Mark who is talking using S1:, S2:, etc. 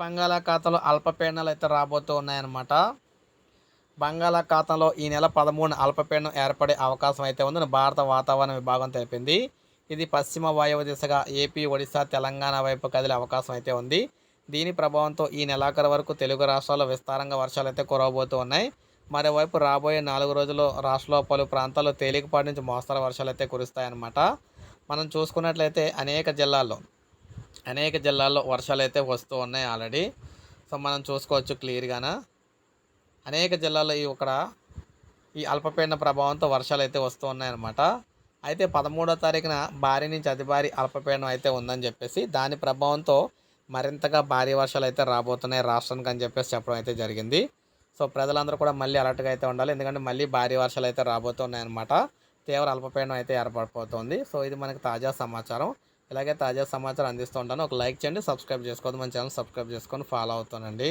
S1: బంగాళాఖాతంలో అల్పపీడనాలు అయితే రాబోతూ ఉన్నాయన్నమాట. బంగాళాఖాతంలో ఈ నెల పదమూడు అల్పపీడనం ఏర్పడే అవకాశం అయితే ఉందని భారత వాతావరణ విభాగం తెలిపింది. ఇది పశ్చిమ వాయువ దిశగా ఏపీ ఒడిశా తెలంగాణ వైపు కదిలే అవకాశం అయితే ఉంది. దీని ప్రభావంతో ఈ నెలాఖరు వరకు తెలుగు రాష్ట్రాల్లో విస్తారంగా వర్షాలు అయితే కురవబోతూ ఉన్నాయి. మరోవైపు రాబోయే నాలుగు రోజుల్లో రాష్ట్రంలో పలు ప్రాంతాల్లో తేలికపాటి నుంచి మోస్తరు వర్షాలు అయితే కురుస్తాయన్నమాట. మనం చూసుకున్నట్లయితే అనేక జిల్లాల్లో అనేక జిల్లాల్లో వర్షాలు అయితే వస్తూ ఉన్నాయి ఆల్రెడీ. సో మనం చూసుకోవచ్చు క్లియర్గాన. అనేక జిల్లాల్లో ఈ ఇక్కడ ఈ అల్పపీడన ప్రభావంతో వర్షాలు అయితే వస్తూ ఉన్నాయన్నమాట. అయితే పదమూడో తారీఖున భారీ నుంచి అతి భారీ అల్పపీడనం అయితే ఉందని చెప్పేసి దాని ప్రభావంతో మరింతగా భారీ వర్షాలు అయితే రాబోతున్నాయి రాష్ట్రానికి అని చెప్పేసి చెప్పడం అయితే జరిగింది. సో ప్రజలందరూ కూడా మళ్ళీ అలర్ట్గా అయితే ఉండాలి. ఎందుకంటే మళ్ళీ భారీ వర్షాలు అయితే రాబోతున్నాయన్నమాట. తీవ్ర అల్పపీడనం అయితే ఏర్పడిపోతుంది. సో ఇది మనకి తాజా సమాచారం. ఇలాగే తాజా సమాచారం అందిస్తూ ఉంటాను. ఒక లైక్ చేయండి సబ్స్క్రైబ్ చేసుకోవద్దు. మన ఛానల్ సబ్స్క్రైబ్ చేసుకొని ఫాలో అవుతానండి.